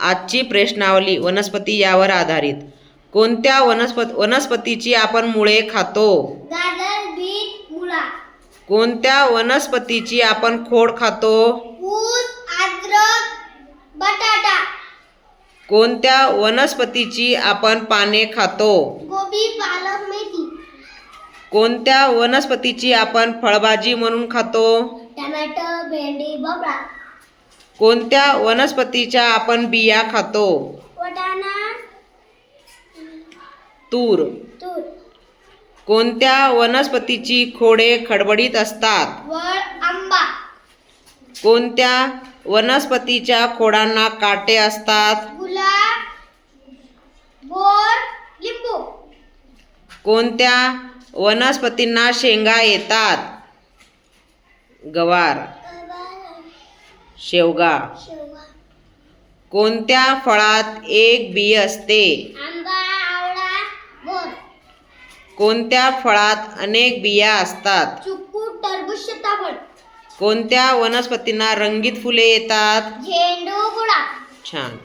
आजची प्रश्नावली वनस्पती यावर आधारित. कोणत्या वनस्पत वनस्पतीची आपण मुळे खातो? कोणत्या वनस्पतीची आपण खोड खातो? बटाटा. कोणत्या वनस्पतीची आपण पाने खातो? गोबी पालक मेथी. कोणत्या वनस्पतीची आपण फळभाजी म्हणून खातो? टमॅटो भेंडी भोपळा कोणत्या वनस्पतीच्या आपण बिया खातो? तूर. कोणत्या वनस्पतीची खोडे खडबडीत असतात? कोणत्या वनस्पतीच्या खोडांना काटे असतात? गुलाब बोर लिंबू. कोणत्या वनस्पतींना शेंगा येतात? गवार. शेवगा. कोणत्या फळात एक बी असते? कोणत्या फळात अनेक बिया असतात? कोणत्या वनस्पतींना रंगीत फुले येतात? छान.